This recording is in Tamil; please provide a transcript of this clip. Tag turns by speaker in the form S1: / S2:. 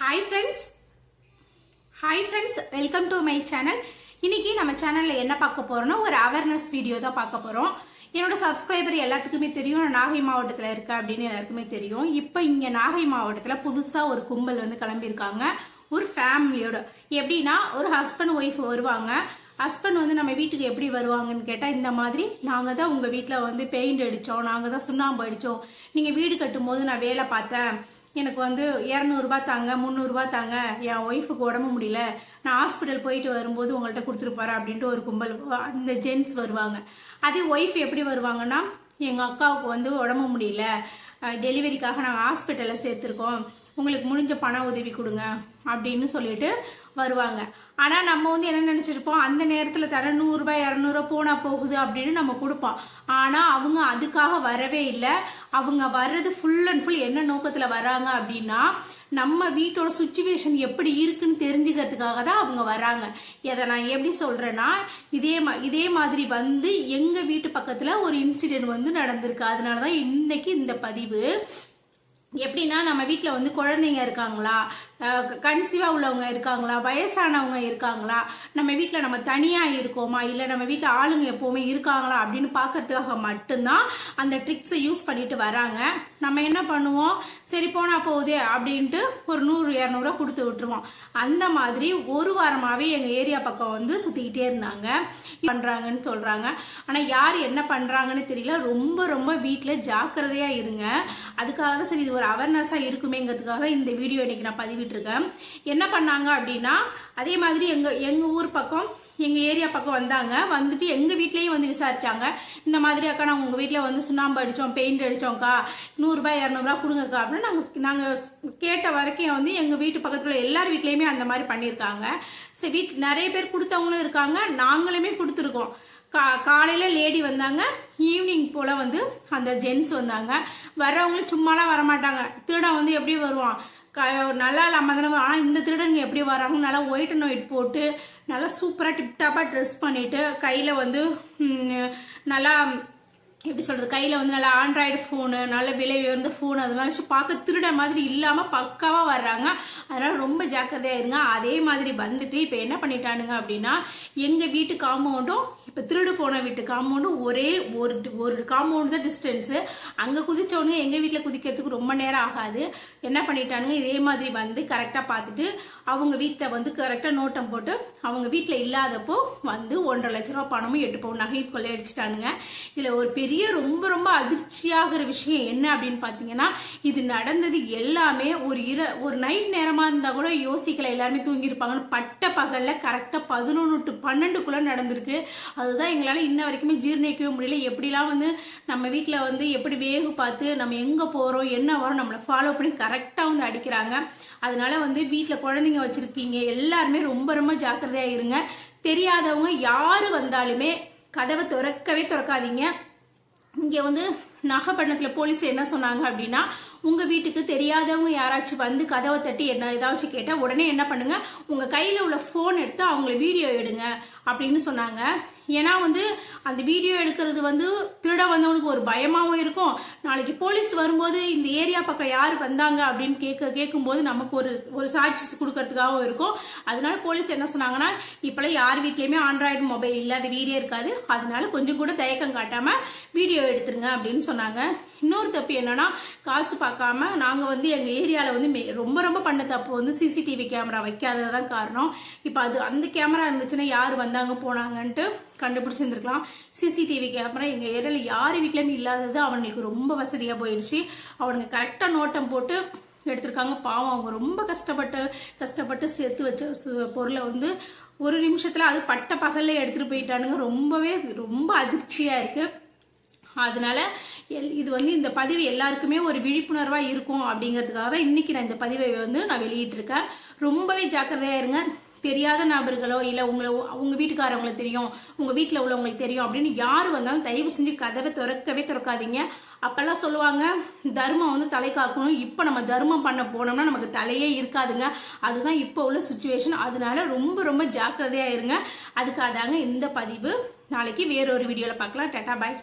S1: Hi friends hi friends welcome to my channel இன்னைக்கு நம்ம சேனல்ல என்ன பார்க்க போறோம்னா ஒரு அவேர்னஸ் வீடியோ தான் பார்க்க போறோம். என்னோட சப்ஸ்கிரைபர் எல்லாத்துக்குமே தெரியும். நான் நாகை மாவட்டத்தில் இருக்கேன் அப்படின்னு எல்லாருக்குமே தெரியும். இப்போ இங்கே நாகை மாவட்டத்தில் புதுசாக ஒரு கும்பல் வந்து கிளம்பியிருக்காங்க. ஒரு ஃபேமிலியோட எப்படின்னா ஒரு ஹஸ்பண்ட் ஒய்ஃப் வருவாங்க. ஹஸ்பண்ட் வந்து நம்ம வீட்டுக்கு எப்படி வருவாங்கன்னு கேட்டால் இந்த மாதிரி நாங்கள் தான் உங்கள் வீட்டில் வந்து பெயிண்ட் அடித்தோம் நாங்கள் தான் சுண்ணாம்பு அடித்தோம் நீங்கள் வீடு கட்டும் போது நான் வேலை பார்த்தேன். எனக்கு வந்து இரநூறுபா தாங்க முந்நூறுரூபா தாங்க. என் ஒய்ஃபுக்கு உடம்பு முடியல. நான் ஹாஸ்பிட்டல் போயிட்டு வரும்போது உங்கள்கிட்ட கொடுத்துருப்பாரு அப்படின்ட்டு ஒரு கும்பல் அந்த ஜென்ட்ஸ் வருவாங்க. அதே ஒய்ஃப் எப்படி வருவாங்கன்னா எங்கள் அக்காவுக்கு வந்து உடம்பு முடியல. டெலிவரிக்காக நாங்கள் ஹாஸ்பிட்டலில் சேர்த்துருக்கோம். உங்களுக்கு முடிஞ்ச பண உதவி கொடுங்க அப்படின்னு சொல்லிட்டு வருவாங்க. ஆனால் நம்ம வந்து என்ன நினச்சிருப்போம்? அந்த நேரத்தில் தர நூறுரூபா இரநூறுவா போனால் போகுது அப்படின்னு நம்ம கொடுப்போம். ஆனால் அவங்க அதுக்காக வரவே இல்லை. அவங்க வர்றது ஃபுல் அண்ட் ஃபுல் என்ன நோக்கத்தில் வராங்க அப்படின்னா நம்ம வீட்டோட சுச்சுவேஷன் எப்படி இருக்குன்னு தெரிஞ்சுக்கிறதுக்காக தான் அவங்க வராங்க. இதை நான் எப்படி சொல்கிறேன்னா இதே மா இதே மாதிரி வந்து எங்கள் வீட்டு பக்கத்தில் ஒரு இன்சிடென்ட் வந்து நடந்திருக்கு. அதனால தான் இன்னைக்கு இந்த பதிவு எப்படின்னா நம்ம வீட்டில் வந்து குழந்தைங்க இருக்காங்களா? கன்சீவாக உள்ளவங்க இருக்காங்களா? வயசானவங்க இருக்காங்களா? நம்ம வீட்டில் நம்ம தனியாக இருக்கோமா? இல்லை நம்ம வீட்டில் ஆளுங்க எப்போவுமே இருக்காங்களா? அப்படின்னு பார்க்கறதுக்காக மட்டும்தான் அந்த ட்ரிக்ஸை யூஸ் பண்ணிட்டு வராங்க. நம்ம என்ன பண்ணுவோம்? சரி போனால் போகுதே அப்படின்ட்டு ஒரு நூறு இரநூறுவா கொடுத்து விட்டுருவோம். அந்த மாதிரி ஒரு வாரமாகவே எங்கள் ஏரியா பக்கம் வந்து சுற்றிக்கிட்டே இருந்தாங்க. பண்ணுறாங்கன்னு சொல்கிறாங்க ஆனால் யார் என்ன பண்ணுறாங்கன்னு தெரியல. ரொம்ப ரொம்ப வீட்டில் ஜாக்கிரதையாக இருங்க. அதுக்காக தான் சரி இது ஒரு அவேர்னஸாக இருக்குமேங்கிறதுக்காக இந்த வீடியோ இன்னைக்கு நான் இருக்கேன் என்ன பண்ணாங்க அப்படின்னா அதே மாதிரி எங்கள் எங்கள் ஊர் பக்கம் எங்கள் ஏரியா பக்கம் வந்தாங்க. வந்துட்டு எங்கள் வீட்லேயும் வந்து விசாரிச்சாங்க. இந்த மாதிரி அக்கா நாங்கள் உங்கள் வீட்டில் வந்து சுண்ணாம்பு அடித்தோம் பெயிண்ட் அடித்தோம்க்கா நூறுரூபா இரநூறுபா கொடுங்கக்கா. அப்படின்னு நாங்கள் நாங்கள் கேட்ட வரைக்கும் வந்து எங்கள் வீட்டு பக்கத்தில் உள்ள எல்லார் வீட்லேயுமே அந்த மாதிரி பண்ணியிருக்காங்க. சரி வீட் நிறைய பேர் கொடுத்தவங்களும் இருக்காங்க. நாங்களுமே கொடுத்துருக்கோம். கா காலையில் லேடி வந்தாங்க. ஈவினிங் போல் வந்து அந்த ஜென்ஸ் வந்தாங்க. வர்றவங்களும் சும்மாலாம் வரமாட்டாங்க. திருடன் வந்து எப்படி வருவான். க நல்லா இல்லாமல் தானே ஆனால் இந்த திருடனுங்க எப்படி வராங்க? நல்லா ஒயிட் அண்ட் ஒயிட் போட்டு நல்லா சூப்பராக டிப்டாப்பாக ட்ரெஸ் பண்ணிவிட்டு கையில் வந்து நல்லா எப்படி சொல்கிறது கையில் வந்து நல்லா ஆண்ட்ராய்டு ஃபோனு நல்ல விலை உயர்ந்த ஃபோன் அது மாதிரி பார்க்க திருட மாதிரி இல்லாமல் பக்காவாக வர்றாங்க. அதனால் ரொம்ப ஜாக்கிரதையாக இருங்க. அதே மாதிரி வந்துட்டு இப்போ என்ன பண்ணிட்டானுங்க அப்படின்னா எங்கள் வீட்டு காம்பவுண்டும் இப்போ திருடு போன வீட்டு காம்பவுண்டும் ஒரே ஒரு ஒரு காம்பவுண்ட் தான் டிஸ்டன்ஸு அங்கே குதிச்சவனுங்க எங்கள் வீட்டில் குதிக்கிறதுக்கு ரொம்ப நேரம் ஆகாது. என்ன பண்ணிட்டானுங்க? இதே மாதிரி வந்து கரெக்டாக பார்த்துட்டு அவங்க வீட்டை வந்து கரெக்டாக நோட்டம் போட்டு அவங்க வீட்டில் இல்லாதப்போ வந்து ஒன்றரை லட்ச ரூபா பணமும் எட்டு பவுன் நகையும் கொள்ளையடிச்சிட்டானுங்க இதில் ஒரு பெரிய ரொம்ப ரொம்ப அதிர்ச்சியாகிற விஷயம் என்ன அப்படின்னு பார்த்தீங்கன்னா இது நடந்தது எல்லாமே ஒரு இர ஒரு நைட் நேரமாக இருந்தால் கூட யோசிக்கல. எல்லாருமே தூங்கியிருப்பாங்கன்னு பட்ட பகலில் கரெக்டாக பதினொன்று டு பன்னெண்டுக்குள்ளே நடந்திருக்கு. அது அதுதான் எங்களால் இன்ன வரைக்குமே ஜீர்ணிக்கவே முடியல. எப்படிலாம் வந்து நம்ம வீட்டில் வந்து எப்படி வேகு பார்த்து நம்ம எங்கே போகிறோம் என்ன வரோம் நம்மளை ஃபாலோ பண்ணி கரெக்டாக வந்து அடிக்கிறாங்க. அதனால வந்து வீட்டில் குழந்தைங்க வச்சுருக்கீங்க. எல்லாருமே ரொம்ப ரொம்ப ஜாக்கிரதையாக இருங்க. தெரியாதவங்க யார் வந்தாலுமே கதவை திறக்கவே திறக்காதீங்க. இங்கே வந்து நாகப்பட்டினத்தில் போலீஸ் என்ன சொன்னாங்க அப்படின்னா உங்கள் வீட்டுக்கு தெரியாதவங்க யாராச்சும் வந்து கதவை தட்டி என்ன ஏதாச்சும் கேட்டால் உடனே என்ன பண்ணுங்கள் உங்கள் கையில் உள்ள ஃபோன் எடுத்து அவங்கள வீடியோ எடுங்க அப்படின்னு சொன்னாங்க. ஏன்னா வந்து அந்த வீடியோ எடுக்கிறது வந்து திருட வந்தவனுக்கு ஒரு பயமாகவும் இருக்கும். நாளைக்கு போலீஸ் வரும்போது இந்த ஏரியா பக்கம் யார் வந்தாங்க அப்படின்னு கேட்க கேட்கும்போது நமக்கு ஒரு ஒரு சாட்சி கொடுக்கறதுக்காகவும் இருக்கும். அதனால போலீஸ் என்ன சொன்னாங்கன்னா இப்போலாம் யார் வீட்லேயுமே ஆண்ட்ராய்டு மொபைல் இல்லாத வீடியோ இருக்காது. அதனால கொஞ்சம் கூட தயக்கம் காட்டாமல் வீடியோ எடுத்துருங்க அப்படின்னு சொன்னாங்க. இன்னொரு தப்பு என்னன்னா காசு பார்க்காம நாங்கள் வந்து எங்கள் ஏரியாவில் வந்து மே- ரொம்ப ரொம்ப பண்ண தப்பு வந்து சிசிடிவி கேமரா வைக்காதது தான் காரணம். இப்போ அது அந்த கேமரா இருந்துச்சுன்னா யார் வந்தாங்க போனாங்கன்ட்டு கண்டுபிடிச்சிருந்துருக்கலாம். சிசிடிவி கேமரா எங்கள் ஏரியாவில் யார் வீட்லேயுமே இல்லாதது அவங்களுக்கு ரொம்ப வசதியாக போயிடுச்சு அவனுங்க கரெக்டாக நோட்டம் போட்டு எடுத்திருக்காங்க. பாவம் அவங்க ரொம்ப கஷ்டப்பட்டு கஷ்டப்பட்டு சேர்த்து வச்ச பொருளை வந்து ஒரு நிமிஷத்தில் அது பட்ட பகல்ல எடுத்துகிட்டு போயிட்டானுங்க. ரொம்பவே ரொம்ப அதிர்ச்சியாக இருக்குது அதனால எல் இது வந்து இந்த பதிவு எல்லாருக்குமே ஒரு விழிப்புணர்வாக இருக்கும் அப்படிங்கிறதுக்காக தான் இன்றைக்கி நான் இந்த பதிவை வந்து நான் வெளியிட்டிருக்கேன். ரொம்பவே ஜாக்கிரதையாக இருங்க. தெரியாத நபர்களோ இல்லை உங்களை உங்கள் வீட்டுக்காரவங்களுக்கு தெரியும் உங்கள் வீட்டில் உள்ளவங்களுக்கு தெரியும் அப்படின்னு யார் வந்தாலும் தயவு செஞ்சு கதவை திறக்கவே திறக்காதீங்க. அப்போல்லாம் சொல்லுவாங்க தர்மம் வந்து தலை காக்கணும். இப்போ நம்ம தர்மம் பண்ண போனோம்னா நமக்கு தலையே இருக்காதுங்க. அதுதான் இப்போ உள்ள சுச்சுவேஷன் அதனால ரொம்ப ரொம்ப ஜாக்கிரதையாக இருங்க. அதுக்காக தாங்க இந்த பதிவு. நாளைக்கு வேறொரு வீடியோவில் பார்க்கலாம். Tata bye.